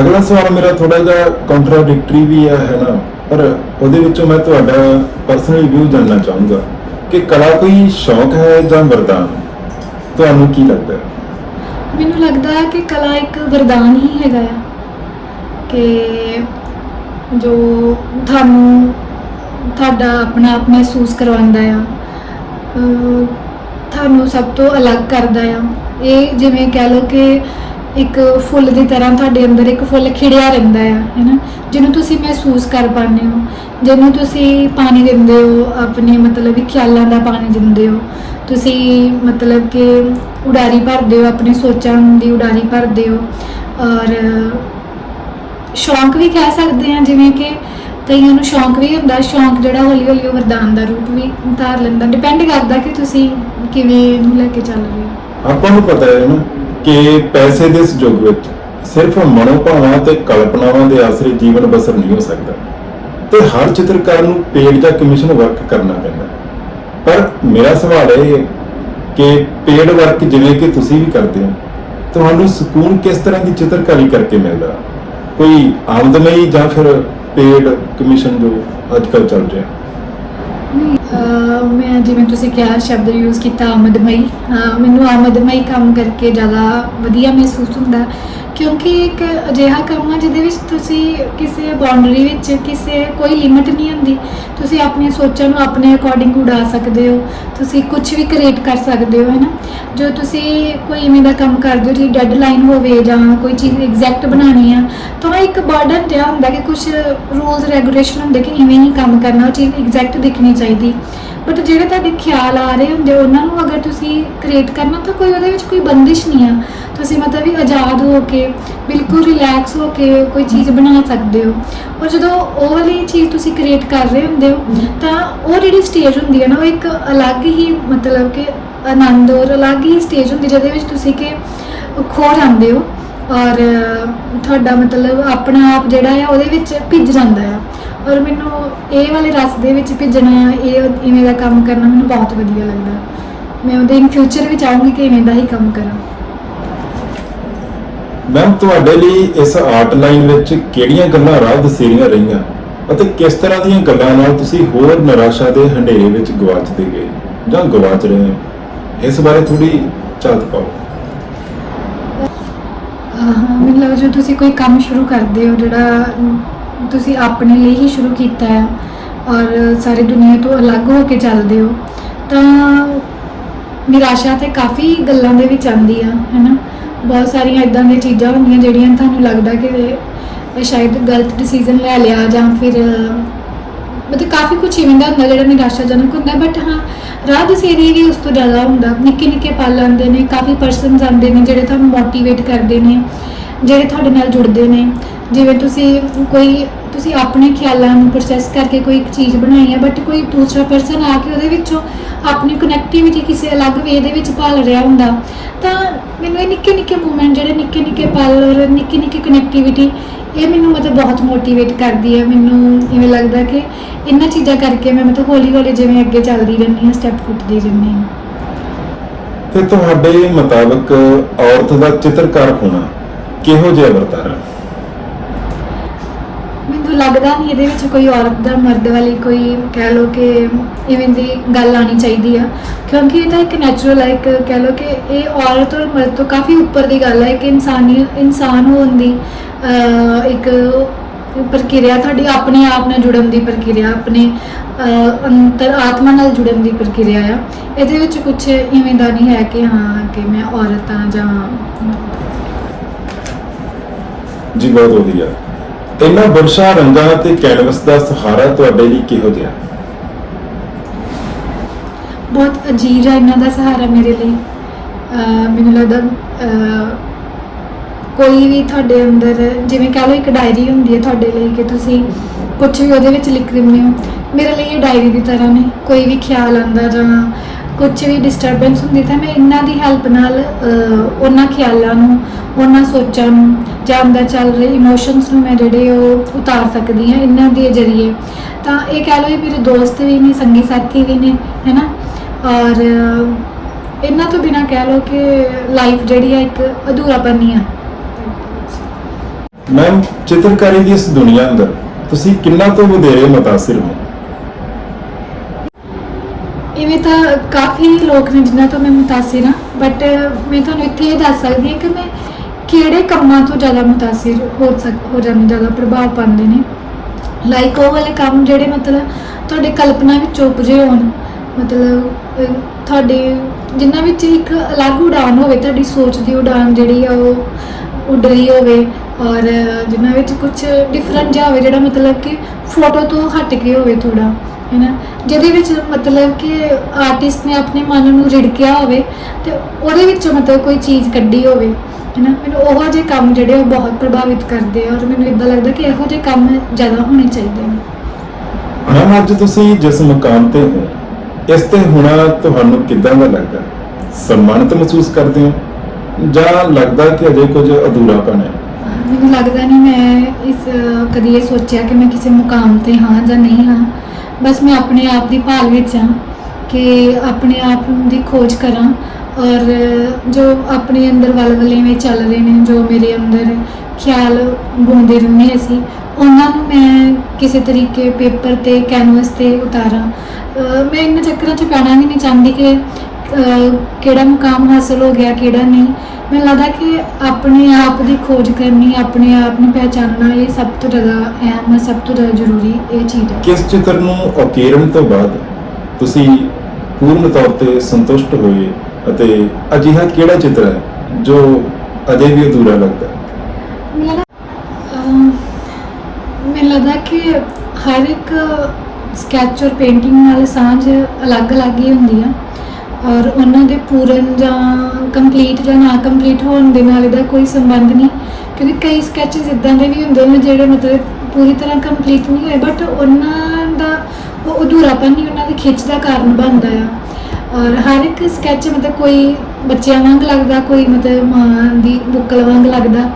A: ਅਗਲਾ ਸਵਾਲ ਮੇਰਾ ਥੋੜਾ ਜਿਹਾ ਕੰਟਰਾਡਿਕਟਰੀ ਵੀ ਹੈ ਹੈ ਨਾ ਪਰ ਉਹਦੇ ਵਿੱਚੋਂ ਮੈਂ ਤੁਹਾਡਾ ਪਰਸਨਲ ਰਿਵਿਊ ਜਾਨਣਾ ਚਾਹੂੰਗਾ ਕਿ ਕਲਾ ਕੋਈ ਸ਼ੌਕ ਹੈ ਜਾਂ ਵਰਦਾਨ? ਤੁਹਾਨੂੰ ਕੀ ਲੱਗਦਾ ਹੈ?
B: ਮੈਨੂੰ ਲੱਗਦਾ ਹੈ ਕਿ ਕਲਾ ਇੱਕ ਵਰਦਾਨ ਹੀ ਹੈਗਾ ਆ, ਕਿ ਜੋ ਤੁਹਾਨੂੰ ਤੁਹਾਡਾ ਆਪਣਾ ਆਪ ਮਹਿਸੂਸ ਕਰਵਾਉਂਦਾ ਆ ਤੁਹਾਨੂੰ ਸਭ ਤੋਂ ਅਲੱਗ ਕਰਦਾ ਆ। ਇਹ ਜਿਵੇਂ ਕਹਿ ਲਓ ਕਿ ਇੱਕ ਫੁੱਲ ਦੀ ਤਰ੍ਹਾਂ ਤੁਹਾਡੇ ਅੰਦਰ ਇੱਕ ਫੁੱਲ ਖਿੜਿਆ ਰਹਿੰਦਾ ਆ ਹੈਨਾ ਜਿਹਨੂੰ ਤੁਸੀਂ ਮਹਿਸੂਸ ਕਰ ਪਾਉਂਦੇ ਹੋ, ਜਿਹਨੂੰ ਤੁਸੀਂ ਪਾਣੀ ਦਿੰਦੇ ਹੋ, ਆਪਣੇ ਮਤਲਬ ਵੀ ਖਿਆਲਾਂ ਦਾ ਪਾਣੀ ਦਿੰਦੇ ਹੋ, ਤੁਸੀਂ ਮਤਲਬ ਕਿ ਉਡਾਰੀ ਭਰਦੇ ਹੋ, ਆਪਣੀ ਸੋਚਾਂ ਦੀ ਉਡਾਰੀ ਭਰਦੇ ਹੋ, ਔਰ ਸ਼ੌਂਕ ਵੀ ਕਹਿ ਸਕਦੇ ਹਾਂ, ਜਿਵੇਂ ਕਿ ਕਈਆਂ ਨੂੰ ਸ਼ੌਂਕ ਵੀ ਹੁੰਦਾ, ਸ਼ੌਂਕ ਜਿਹੜਾ ਹੌਲੀ ਹੌਲੀ ਉਹ ਵਰਦਾਨ ਦਾ ਰੂਪ ਵੀ ਧਾਰ ਲੈਂਦਾ ਡਿਪੈਂਡ ਕਰਦਾ ਕਿ ਤੁਸੀਂ ਕਿਵੇਂ ਇਹਨੂੰ ਲੈ ਕੇ ਚੱਲ ਰਹੇ ਹੋ।
A: ਆਪਾਂ ਨੂੰ ਪਤਾ ਹੈ ਨਾ ਕਿ ਪੈਸੇ ਦੇ ਸਹਿਯੋਗ ਵਿੱਚ ਸਿਰਫ ਮਨੋਭਾਵਾਂ ਤੇ ਕਲਪਨਾਵਾਂ ਦੇ ਆਸਰੇ ਜੀਵਨ ਬਸਰ ਨਹੀਂ ਹੋ ਸਕਦਾ ਤੇ ਹਰ ਚਿੱਤਰਕਾਰ ਨੂੰ ਪੇਡ ਜਾਂ ਕਮਿਸ਼ਨ ਵਰਕ ਕਰਨਾ ਪੈਂਦਾ। ਪਰ ਮੇਰਾ ਸਵਾਲ ਇਹ ਹੈ ਕਿ ਪੇਡ ਵਰਕ ਜਿਵੇਂ ਕਿ ਤੁਸੀਂ ਵੀ ਕਰਦੇ ਹੋ, ਤੁਹਾਨੂੰ ਸਕੂਨ ਕਿਸ ਤਰ੍ਹਾਂ ਦੀ ਚਿੱਤਰਕਾਰੀ ਕਰਕੇ ਮਿਲਦਾ? ਕੋਈ ਆਮਦਨੀ ਜਾਂ ਫਿਰ ਪੇਡ ਕਮਿਸ਼ਨ ਜੋ ਅੱਜ ਕੱਲ੍ਹ ਚੱਲ ਰਿਹਾ?
B: ਮੈਂ ਜਿਵੇਂ ਤੁਸੀਂ ਕਿਹਾ, ਸ਼ਬਦ ਯੂਜ਼ ਕੀਤਾ ਆਮਦਮਈ ਮੈਨੂੰ ਆਮਦਮਈ ਕੰਮ ਕਰਕੇ ਜ਼ਿਆਦਾ ਵਧੀਆ ਮਹਿਸੂਸ ਹੁੰਦਾ। ਕਿਉਂਕਿ ਇੱਕ ਅਜਿਹਾ ਕੰਮ ਆ ਜਿਹਦੇ ਵਿੱਚ ਤੁਸੀਂ ਕਿਸੇ ਬਾਉਂਡਰੀ ਵਿੱਚ ਕਿਸੇ ਕੋਈ ਲਿਮਿਟ ਨਹੀਂ ਹੁੰਦੀ। ਤੁਸੀਂ ਆਪਣੀਆਂ ਸੋਚਾਂ ਨੂੰ ਆਪਣੇ ਅਕੋਰਡਿੰਗ ਉਡਾ ਸਕਦੇ ਹੋ। ਤੁਸੀਂ ਕੁਝ ਵੀ ਕ੍ਰੀਏਟ ਕਰ ਸਕਦੇ ਹੋ, ਹੈਨਾ? ਜੋ ਤੁਸੀਂ ਕੋਈ ਇਵੇਂ ਦਾ ਕੰਮ ਕਰਦੇ ਹੋ ਜੀ ਡੈਡਲਾਈਨ ਹੋਵੇ ਜਾਂ ਕੋਈ ਚੀਜ਼ ਐਗਜ਼ੈਕਟ ਬਣਾਉਣੀ ਆ, ਤਾਂ ਇੱਕ ਬਰਡਨ ਜਿਹਾ ਹੁੰਦਾ ਕਿ ਕੁਝ ਰੂਲਸ ਰੈਗੂਲੇਸ਼ਨ ਹੁੰਦੇ ਕਿ ਇਵੇਂ ਹੀ ਕੰਮ ਕਰਨਾ, ਉਹ ਚੀਜ਼ ਐਗਜ਼ੈਕਟ ਦਿਖਣੀ ਚਾਹੀਦੀ। ਬਟ ਜਿਹੜੇ ਤੁਹਾਡੇ ਖਿਆਲ ਆ ਰਹੇ ਹੁੰਦੇ, ਉਹਨਾਂ ਨੂੰ ਅਗਰ ਤੁਸੀਂ ਕ੍ਰੀਏਟ ਕਰਨਾ, ਤਾਂ ਕੋਈ ਉਹਦੇ ਵਿੱਚ ਕੋਈ ਬੰਦਿਸ਼ ਨਹੀਂ ਆ। ਤੁਸੀਂ ਮਤਲਬ ਵੀ ਆਜ਼ਾਦ ਹੋ ਕੇ, ਬਿਲਕੁਲ ਰਿਲੈਕਸ ਹੋ ਕੇ ਕੋਈ ਚੀਜ਼ ਬਣਾ ਸਕਦੇ ਹੋ। ਔਰ ਜਦੋਂ ਉਹ ਵਾਲੀ ਚੀਜ਼ ਤੁਸੀਂ ਕ੍ਰੀਏਟ ਕਰ ਰਹੇ ਹੁੰਦੇ ਹੋ, ਤਾਂ ਉਹ ਜਿਹੜੀ ਸਟੇਜ ਹੁੰਦੀ ਹੈ ਨਾ, ਉਹ ਇੱਕ ਅਲੱਗ ਹੀ ਮਤਲਬ ਕਿ ਆਨੰਦ ਔਰ ਅਲੱਗ ਹੀ ਸਟੇਜ ਹੁੰਦੀ, ਜਿਹਦੇ ਵਿੱਚ ਤੁਸੀਂ ਕਿ ਖੋ ਜਾਂਦੇ ਹੋ। ਔਰ ਤੁਹਾਡਾ ਮਤਲਬ ਆਪਣਾ ਆਪ ਜਿਹੜਾ ਆ, ਉਹਦੇ ਵਿੱਚ ਭਿੱਜ ਜਾਂਦਾ ਆ। ਔਰ ਮੈਨੂੰ ਇਹ ਵਾਲੇ ਰਸ ਦੇ ਵਿੱਚ ਭਿੱਜਣਾ ਇਹ ਇਵੇਂ ਦਾ ਕੰਮ ਕਰਨਾ ਮੈਨੂੰ ਬਹੁਤ ਵਧੀਆ ਲੱਗਦਾ। ਮੈਂ ਉਹਦੇ ਇਨ ਫਿਊਚਰ ਵੀ ਚਾਹੂੰਗੀ ਕਿ ਇਵੇਂ ਦਾ ਹੀ ਕੰਮ ਕਰਾਂ।
A: ਮੈਮ ਤੁਹਾਡੇ ਲਈ ਇਸ ਆਰਟ ਲਾਈਨ ਵਿੱਚ ਕਿਹੜੀਆਂ ਗੱਲਾਂ ਰਾਹ ਦਸੇਰੀਆਂ ਰਹੀਆਂ? ਅਤੇ ਕਿਸ ਤਰ੍ਹਾਂ ਦੀਆਂ ਗੱਲਾਂ ਨਾਲ ਤੁਸੀਂ ਹੋਰ ਨਿਰਾਸ਼ਾ ਦੇ ਹਨੇਰੇ ਵਿੱਚ ਗਵਾਚਦੇ ਗਏ? ਜਾਂ ਗਵਾਚ ਰਹੇ ਹੋ? ਇਸ ਬਾਰੇ ਥੋੜੀ ਝਲਕ ਪਾਓ।
B: ਹਾਂ ਮੈਨੂੰ ਲੱਗਦਾ ਜਦੋਂ ਤੁਸੀਂ ਕੋਈ ਕੰਮ ਸ਼ੁਰੂ ਕਰਦੇ ਹੋ ਜਿਹੜਾ ਤੁਸੀਂ ਆਪਣੇ ਲਈ ਹੀ ਸ਼ੁਰੂ ਕੀਤਾ ਹੈ ਔਰ ਸਾਰੀ ਦੁਨੀਆ ਤੋਂ ਅਲੱਗ ਹੋ ਕੇ ਚੱਲਦੇ ਹੋ, ਤਾਂ ਨਿਰਾਸ਼ਾ ਤੇ ਕਾਫੀ ਗੱਲਾਂ ਦੇ ਵਿੱਚ ਆਉਂਦੀ ਆ, ਹੈਨਾ? ਬਹੁਤ ਸਾਰੀਆਂ ਇਦਾਂ ਦੀਆਂ ਚੀਜ਼ਾਂ ਹੁੰਦੀਆਂ ਜਿਹੜੀਆਂ ਤੁਹਾਨੂੰ ਲੱਗਦਾ ਕਿ ਸ਼ਾਇਦ ਗਲਤ ਡਿਸੀਜਨ ਲੈ ਲਿਆ ਜਾਂ ਫਿਰ, ਮਤਲਬ ਕਾਫੀ ਕੁਝ ਇਵੇਂ ਦਾ ਹੁੰਦਾ ਜਿਹੜਾ ਨਿਰਾਸ਼ਾਜਨਕ ਹੁੰਦਾ ਬਟ ਹਾਂ, ਰਾਹ ਦਸੇਰੀ ਵੀ ਉਸ ਤੋਂ ਜ਼ਿਆਦਾ ਹੁੰਦਾ। ਨਿੱਕੇ ਨਿੱਕੇ ਪਲ ਆਉਂਦੇ ਨੇ, ਕਾਫੀ ਪਰਸਨਸ ਆਉਂਦੇ ਨੇ ਜਿਹੜੇ ਤੁਹਾਨੂੰ ਮੋਟੀਵੇਟ ਕਰਦੇ ਨੇ, ਜਿਹੜੇ ਤੁਹਾਡੇ ਨਾਲ ਜੁੜਦੇ ਨੇ। ਜਿਵੇਂ ਤੁਸੀਂ ਕੋਈ, ਤੁਸੀਂ ਆਪਣੇ ਖਿਆਲਾਂ ਨੂੰ ਪ੍ਰੋਸੈਸ ਕਰਕੇ ਕੋਈ ਇੱਕ ਚੀਜ਼ ਬਣਾਈ ਹੈ ਬਟ ਕੋਈ ਦੂਸਰਾ ਪਰਸਨ ਆ ਕੇ ਉਹਦੇ ਵਿੱਚੋਂ ਆਪਣੀ ਕਨੈਕਟੀਵਿਟੀ ਕਿਸੇ ਅਲੱਗ ਵੇ ਦੇ ਵਿੱਚ ਭਾਲ ਰਿਹਾ ਹੁੰਦਾ, ਤਾਂ ਮੈਨੂੰ ਇਹ ਨਿੱਕੇ ਨਿੱਕੇ ਮੂਮੈਂਟ ਜਿਹੜੇ ਨਿੱਕੇ ਨਿੱਕੇ ਪਲ ਔਰ ਨਿੱਕੀ ਨਿੱਕੀ ਕਨੈਕਟੀਵਿਟੀ ਇਹ ਮੈਨੂੰ ਮਤਲਬ ਬਹੁਤ ਮੋਟੀਵੇਟ ਕਰਦੀ ਹੈ। ਮੈਨੂੰ ਇਵੇਂ ਲੱਗਦਾ ਕਿ ਇਹਨਾਂ ਚੀਜ਼ਾਂ ਕਰਕੇ ਮੈਂ ਮਤਲਬ ਹੌਲੀ ਹੌਲੀ ਜਿਵੇਂ ਅੱਗੇ ਚੱਲਦੀ ਰਹਿੰਦੀ ਹਾਂ ਸਟੈਪ ਪੁੱਟਦੀ ਰਹਿੰਦੀ ਹਾਂ।
A: ਤੇ ਤੁਹਾਡੇ ਮੁਤਾਬਕ ਔਰਤ ਦਾ ਚਿੱਤਰਕਾਰ ਹੋਣਾ ਕਿਹੋ ਜਿਹਾ ਵਰਤਾਰਾ?
B: ਮੈਨੂੰ ਲੱਗਦਾ ਨਹੀਂ ਇਹਦੇ ਵਿੱਚ ਕੋਈ ਔਰਤ ਦਾ ਮਰਦ ਵਾਲੀ ਕੋਈ ਕਹਿ ਲੋ ਕਿ ਇਵੇਂ ਦੀ ਗੱਲ ਆਣੀ ਚਾਹੀਦੀ ਆ। ਕਿਉਂਕਿ ਇਹ ਤਾਂ ਇੱਕ ਨੈਚੁਰਲ ਹੈ ਇੱਕ ਕਹਿ ਲੋ ਕਿ ਇਹ ਔਰਤ ਔਰ ਮਰਦ ਤੋਂ ਕਾਫੀ ਉੱਪਰ ਦੀ ਗੱਲ ਹੈ ਕਿ ਇਨਸਾਨੀ, ਇਨਸਾਨ ਹੋਣ ਦੀ ਇੱਕ ਪ੍ਰਕਿਰਿਆ ਤੁਹਾਡੀ ਆਪਣੇ ਆਪ ਨਾਲ ਜੁੜਨ ਦੀ ਪ੍ਰਕਿਰਿਆ, ਆਪਣੇ ਅੰਤਰ ਆਤਮਾ ਨਾਲ ਜੁੜਨ ਦੀ ਪ੍ਰਕਿਰਿਆ ਆ। ਇਹਦੇ ਵਿੱਚ ਕੁਝ ਇਵੇਂ ਦਾ ਨਹੀਂ ਹੈ ਕਿ ਹਾਂ, ਕਿ ਮੈਂ ਔਰਤ ਹਾਂ ਜਾਂ
A: ਜੀ, ਬਹੁਤ ਵਧੀਆ। ਇਹਨਾਂ ਬਰਸ਼ਾ ਰੰਗਾਂ ਤੇ ਕੈਨਵਸ ਦਾ ਸਹਾਰਾ ਤੁਹਾਡੇ ਲਈ ਕਿਹੋ ਜਿਹਾ?
B: ਬਹੁਤ ਅਜੀਬ ਹੈ ਇਹਨਾਂ ਦਾ ਸਹਾਰਾ ਮੇਰੇ ਲਈ। ਅਹ ਮੈਨੂੰ ਲੱਗਦਾ, ਅਹ ਕੋਈ ਵੀ ਤੁਹਾਡੇ ਅੰਦਰ, ਜਿਵੇਂ ਕਹ ਲਓ ਇੱਕ ਡਾਇਰੀ ਹੁੰਦੀ ਹੈ ਤੁਹਾਡੇ ਲਈ ਕਿ ਤੁਸੀਂ ਕੁਝ ਵੀ ਉਹਦੇ ਵਿੱਚ ਲਿਖ ਦਿੰਦੇ ਹੋ। ਮੇਰੇ ਲਈ ਇਹ ਡਾਇਰੀ ਦੀ ਤਰ੍ਹਾਂ ਨੇ। ਕੋਈ ਵੀ ਖਿਆਲ ਆਉਂਦਾ ਜਾਂ ਕੁਝ ਵੀ ਡਿਸਟਰਬੈਂਸ ਹੁੰਦੀ ਤਾਂ ਮੈਂ ਇਹਨਾਂ ਦੀ ਹੈਲਪ ਨਾਲ ਅਹ, ਉਹਨਾਂ ਖਿਆਲਾਂ ਨੂੰ ਉਹਨਾਂ ਸੋਚਾਂ ਨੂੰ ਜਾਂ ਅੰਦਰ ਚੱਲ ਰਹੇ ਇਮੋਸ਼ਨਸ ਨੂੰ ਮੈਂ ਜਿਹੜੇ ਉਹ ਉਤਾਰ ਸਕਦੀ ਹਾਂ ਇਹਨਾਂ ਦੇ ਜ਼ਰੀਏ ਤਾਂ ਇਹ ਕਹਿ ਲਓ ਇਹ ਮੇਰੇ ਦੋਸਤ ਵੀ ਨੇ ਸੰਗੀ ਸਾਥੀ ਵੀ ਨੇ ਹੈਨਾ ਔਰ ਅਹ, ਇਹਨਾਂ ਤੋਂ ਬਿਨਾ ਕਹਿ ਲਓ ਕਿ ਲਾਈਫ ਜਿਹੜੀ ਹੈ ਇੱਕ ਅਧੂਰਾਪਨ ਹੀ ਆ
A: ਮੈਮ ਚਿੱਤਰਕਾਰੀ ਦੀ ਇਸ ਦੁਨੀਆ ਅੰਦਰ ਤੁਸੀਂ ਕਿੰਨਾ ਤੋਂ ਵਧੇਰੇ متاثر ਹੋ
B: ਤਾਂ ਕਾਫੀ ਲੋਕ ਨੇ ਜਿਨ੍ਹਾਂ ਤੋਂ ਮੈਂ ਮੁਤਾਸਿਰ ਹਾਂ ਬਟ ਮੈਂ ਤੁਹਾਨੂੰ ਇੱਥੇ ਇਹ ਦੱਸ ਸਕਦੀ ਹਾਂ ਕਿ ਮੈਂ ਕਿਹੜੇ ਕੰਮਾਂ ਤੋਂ ਜ਼ਿਆਦਾ ਮੁਤਾਸਿਰ ਹੋ ਸਕ, ਹੋ ਜਾਂਦੀ ਜ਼ਿਆਦਾ ਪ੍ਰਭਾਵ ਪਾਉਂਦੇ ਨੇ। ਲਾਈਕ ਉਹ ਵਾਲੇ ਕੰਮ ਜਿਹੜੇ ਮਤਲਬ ਤੁਹਾਡੇ ਕਲਪਨਾ ਵਿੱਚ ਉਪਜੇ ਹੋਣ, ਮਤਲਬ ਤੁਹਾਡੇ ਜਿਨ੍ਹਾਂ ਵਿੱਚ ਇੱਕ ਅਲੱਗ ਉਡਾਨ ਹੋਵੇ, ਤੁਹਾਡੀ ਸੋਚ ਦੀ ਉਡਾਨ ਜਿਹੜੀ ਆ ਉਹ ਉੱਡ ਰਹੀ ਹੋਵੇ ਔਰ ਜਿਨ੍ਹਾਂ ਵਿੱਚ ਕੁਝ ਡਿਫਰੈਂਟ ਜਿਹਾ ਹੋਵੇ, ਜਿਹੜਾ ਮਤਲਬ ਕਿ ਫੋਟੋ ਤੋਂ ਹਟ ਕੇ ਹੋਵੇ ਥੋੜਾ ਹੈਨਾ? ਜਿਹਦੇ ਵਿੱਚ ਮਤਲਬ ਕਿ ਆਰਟਿਸਟ ਨੇ ਆਪਣੇ ਮਨ ਨੂੰ ਰਿੜਕਿਆ ਹੋਵੇ ਤੇ ਉਹਦੇ ਵਿੱਚੋਂ ਮਤਲਬ ਕੋਈ ਚੀਜ਼ ਕੱਢੀ ਹੋਵੇ, ਹੈਨਾ? ਮੈਨੂੰ ਉਹੋ ਜਿਹੇ ਕੰਮ ਜਿਹੜੇ ਉਹ ਬਹੁਤ ਪ੍ਰਭਾਵਿਤ ਕਰਦੇ ਆ, ਔਰ ਮੈਨੂੰ ਇਦਾਂ ਲੱਗਦਾ ਕਿ ਇਹੋ ਜਿਹੇ ਕੰਮ ਜ਼ਿਆਦਾ ਹੋਣੇ ਚਾਹੀਦੇ ਨੇ।
A: ਮੈਮ, ਅੱਜ ਤੁਸੀਂ ਜਿਸ ਮੁਕਾਮ ਤੇ ਹੋ, ਇਸ ਤੇ ਹੋਣਾ ਤੁਹਾਨੂੰ ਕਿੱਦਾਂ ਦਾ ਲੱਗਦਾ? ਸਨਮਾਨਿਤ ਮਹਿਸੂਸ ਕਰਦੇ ਹੋ? ਜਾਂ ਲੱਗਦਾ ਕਿ ਅਜੇ ਕੁਝ ਅਧੂਰਾਪਨ ਹੈ?
B: ਮੈਨੂੰ ਲੱਗਦਾ ਨਹੀਂ ਮੈਂ ਇਸ, ਕਦੀ ਇਹ ਸੋਚਿਆ ਕਿ ਮੈਂ ਕਿਸੇ ਮੁਕਾਮ ਤੇ ਹਾਂ ਜਾਂ ਨਹੀਂ ਹਾਂ। ਬਸ ਮੈਂ ਆਪਣੇ ਆਪ ਦੀ ਭਾਲ ਵਿੱਚ ਹਾਂ ਕਿ ਆਪਣੇ ਆਪ ਦੀ ਖੋਜ ਕਰਾਂ ਔਰ ਜੋ ਆਪਣੇ ਅੰਦਰ ਵਲਵਲੇ ਚੱਲ ਰਹੇ ਨੇ, ਜੋ ਮੇਰੇ ਅੰਦਰ ਖਿਆਲ ਬੁਣਦੇ ਰਹਿੰਦੇ ਅਸੀਂ, ਉਹਨਾਂ ਨੂੰ ਮੈਂ ਕਿਸੇ ਤਰੀਕੇ ਪੇਪਰ ਤੇ ਕੈਨਵਸ ਤੇ ਉਤਾਰਾਂ। ਮੈਂ ਇਹਨਾਂ ਚੱਕਰਾਂ 'ਚ ਪੈਣਾ ਵੀ ਨਹੀਂ ਚਾਹੁੰਦੀ ਕਿ ਕਿਹੜਾ ਮੁਕਾਮ ਹਾਸਲ ਹੋ ਗਿਆ ਕਿਹੜਾ ਨਹੀਂ। ਮੈਨੂੰ ਲੱਗਦਾ ਕਿ ਆਪਣੇ ਆਪ ਦੀ ਖੋਜ ਕਰਨੀ ਆਪਣੇ ਆਪ ਨੂੰ ਪਹਿਚਾਨਣਾ ਇਹ ਸਭ ਤੋਂ ਜ਼ਿਆਦਾ ਅਹਿਮ ਹੈ ਸਭ ਤੋਂ ਜ਼ਿਆਦਾ ਜ਼ਰੂਰੀ ਇਹ ਚੀਜ਼ ਹੈ।
A: ਕਿਸ ਚਿੱਤਰ ਨੂੰ ਉਕੇਰਨ ਤੋਂ ਬਾਅਦ ਤੁਸੀਂ ਪੂਰਨ ਤੌਰ ਤੇ ਸੰਤੁਸ਼ਟ ਹੋਏ ਅਤੇ ਅਜਿਹਾ ਕਿਹੜਾ ਚਿੱਤਰ ਹੈ ਜੋ ਅਜੇ ਵੀ ਅਧੂਰਾ ਲੱਗਦਾ
B: ਮੈਨੂੰ ਲੱਗਦਾ ਕਿ ਹਰ ਇੱਕ ਸਕੈਚ ਔਰ ਪੇਂਟਿੰਗ ਨਾਲ ਸਾਂਝ ਅਲੱਗ-ਅਲੱਗ ਹੀ ਹੁੰਦੀ ਆ। ਔਰ ਉਹਨਾਂ ਦੇ ਪੂਰਨ ਜਾਂ ਕੰਪਲੀਟ ਜਾਂ ਨਾ ਕੰਪਲੀਟ ਹੋਣ ਦੇ ਨਾਲ ਇਹਦਾ ਕੋਈ ਸੰਬੰਧ ਨਹੀਂ। ਕਿਉਂਕਿ ਕਈ ਸਕੈਚਸ ਇਦਾਂ ਦੇ ਵੀ ਹੁੰਦੇ ਨੇ ਜਿਹੜੇ ਮਤਲਬ ਪੂਰੀ ਤਰ੍ਹਾਂ ਕੰਪਲੀਟ ਨਹੀਂ ਹੋਏ ਬਟ ਉਹਨਾਂ ਦਾ ਉਹ ਅਧੂਰਾਪਨ ਹੀ ਉਹਨਾਂ ਦੀ ਖਿੱਚ ਦਾ ਕਾਰਨ ਬਣਦਾ ਆ। ਔਰ ਹਰ ਇੱਕ ਸਕੈਚ ਮਤਲਬ ਕੋਈ ਬੱਚਿਆਂ ਵਾਂਗ ਲੱਗਦਾ, ਕੋਈ ਮਤਲਬ ਮਾਂ ਦੀ ਬੁੱਕਲ ਵਾਂਗ ਲੱਗਦਾ।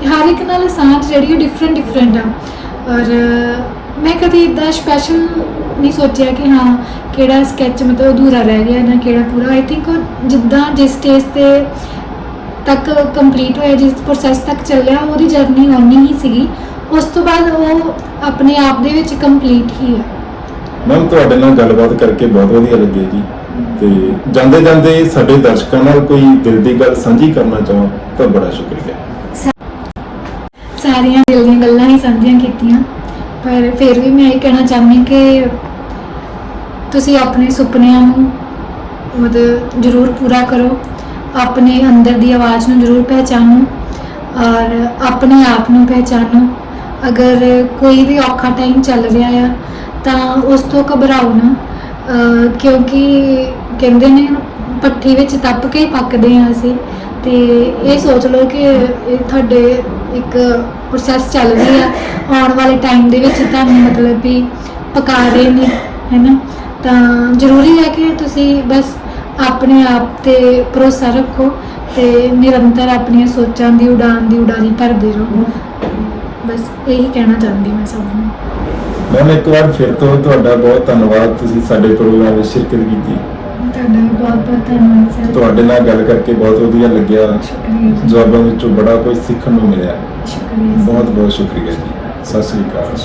B: ਤੇ ਹਰ ਇੱਕ ਨਾਲ ਸਾਂਝ ਜਿਹੜੀ ਉਹ ਡਿਫਰੈਂਟ ਡਿਫਰੈਂਟ ਆ। ਔਰ ਮੈਂ ਕਦੀ ਇਦਾਂ ਸਪੈਸ਼ਲ ਨਹੀਂ ਸੋਚਿਆ ਕਿ ਹਾਂ ਕਿਹੜਾ ਸਕੈਚ ਮਤਲਬ ਅਧੂਰਾ ਰਹਿ ਗਿਆ ਜਾਂ ਕਿਹੜਾ ਪੂਰਾ। ਆਈ ਥਿੰਕ ਜਿੱਦਾਂ ਜਿਸ ਸਟੇਜ ਤੇ ਤੱਕ ਕੰਪਲੀਟ ਹੋਇਆ ਜਿਸ ਪ੍ਰੋਸੈਸ ਤੱਕ ਚੱਲਿਆ ਉਹਦੀ ਜਰਨੀ ਓਨੀ ਹੀ ਸੀਗੀ। ਉਸ ਤੋਂ ਬਾਅਦ ਉਹ ਆਪਣੇ ਆਪ ਦੇ ਵਿੱਚ ਕੰਪਲੀਟ ਹੀ ਹੈ
A: ਮੈਮ ਤੁਹਾਡੇ ਨਾਲ ਗੱਲਬਾਤ ਕਰਕੇ ਬਹੁਤ ਵਧੀਆ ਲੱਗੀ ਜੀ। ਤੇ ਜਾਂਦੇ ਜਾਂਦੇ ਸਾਡੇ ਦਰਸ਼ਕਾਂ ਨਾਲ ਕੋਈ ਦਿਲ ਦੀ ਗੱਲ ਸਾਂਝੀ ਕਰਨਾ ਚਾਹਾਂ ਤਾਂ ਬੜਾ ਸ਼ੁਕਰੀਆ।
B: ਸਾਰੀਆਂ ਦਿਲ ਦੀਆਂ ਗੱਲਾਂ ਹੀ ਸਾਂਝੀਆਂ ਕੀਤੀਆਂ। ਪਰ ਫਿਰ ਵੀ ਮੈਂ ਇਹ ਕਹਿਣਾ ਚਾਹੁੰਦੀ ਕਿ ਤੁਸੀਂ ਆਪਣੇ ਸੁਪਨਿਆਂ ਨੂੰ ਮਤਲਬ ਜ਼ਰੂਰ ਪੂਰਾ ਕਰੋ, ਆਪਣੇ ਅੰਦਰ ਦੀ ਆਵਾਜ਼ ਨੂੰ ਜ਼ਰੂਰ ਪਹਿਚਾਨੋ ਔਰ ਆਪਣੇ ਆਪ ਨੂੰ ਪਹਿਚਾਨੋ। ਅਗਰ ਕੋਈ ਵੀ ਔਖਾ ਟਾਈਮ ਚੱਲ ਰਿਹਾ ਆ, ਤਾਂ ਉਸ ਤੋਂ ਘਬਰਾਓ ਨਾ। ਕਿਉਂਕਿ ਕਹਿੰਦੇ ਨੇ ਪੱਠੀ ਵਿੱਚ ਤੱਪ ਕੇ ਹੀ ਪੱਕਦੇ ਹਾਂ ਅਸੀਂ। ਤੇ ਇਹ ਸੋਚ ਲਓ ਕਿ ਇਹ ਤੁਹਾਡੇ ਇੱਕ ਪ੍ਰੋਸੈਸ ਚੱਲ ਰਹੀ ਆ। ਆਉਣ ਵਾਲੇ ਟਾਈਮ ਦੇ ਵਿੱਚ ਤੁਹਾਨੂੰ ਮਤਲਬ ਵੀ ਪਕਾ ਰਹੇ ਨੇ ਹੈਨਾ? ਤਾਂ ਜ਼ਰੂਰੀ ਹੈ ਕਿ ਤੁਸੀਂ ਬਸ ਆਪਣੇ ਆਪ ਤੇ ਭਰੋਸਾ ਰੱਖੋ ਤੇ ਨਿਰੰਤਰ ਆਪਣੀਆਂ ਸੋਚਾਂ ਦੀ ਉਡਾਨ ਦੀ ਉਡਾਰੀ ਭਰਦੇ ਰਹੋ। ਬਸ ਇਹੀ ਕਹਿਣਾ ਚਾਹੁੰਦੀ ਮੈਂ ਸਭ ਨੂੰ।
A: ਮੈਂ ਇੱਕ ਵਾਰ ਫਿਰ ਤੋਂ ਤੁਹਾਡਾ ਬਹੁਤ ਧੰਨਵਾਦ। ਤੁਸੀਂ ਸਾਡੇ ਪ੍ਰੋਗਰਾਮ ਵਿੱਚ ਸ਼ਿਰਕਤ ਕੀਤੀ।
B: ਤੁਹਾਡਾ ਵੀ ਬਹੁਤ ਬਹੁਤ ਧੰਨਵਾਦ ਸਰ।
A: ਤੁਹਾਡੇ ਨਾਲ ਗੱਲ ਕਰਕੇ ਬਹੁਤ ਵਧੀਆ ਲੱਗਿਆ।
B: ਸ਼ੁਕਰੀਆ ਜੀ।
A: ਜਵਾਬਾਂ ਵਿੱਚੋਂ ਬੜਾ ਕੁਝ ਸਿੱਖਣ ਨੂੰ ਮਿਲਿਆ।
B: ਸ਼ੁਕਰੀਆ।
A: ਬਹੁਤ ਬਹੁਤ ਸ਼ੁਕਰੀਆ ਜੀ। ਸਤਿ ਸ੍ਰੀ ਅਕਾਲ।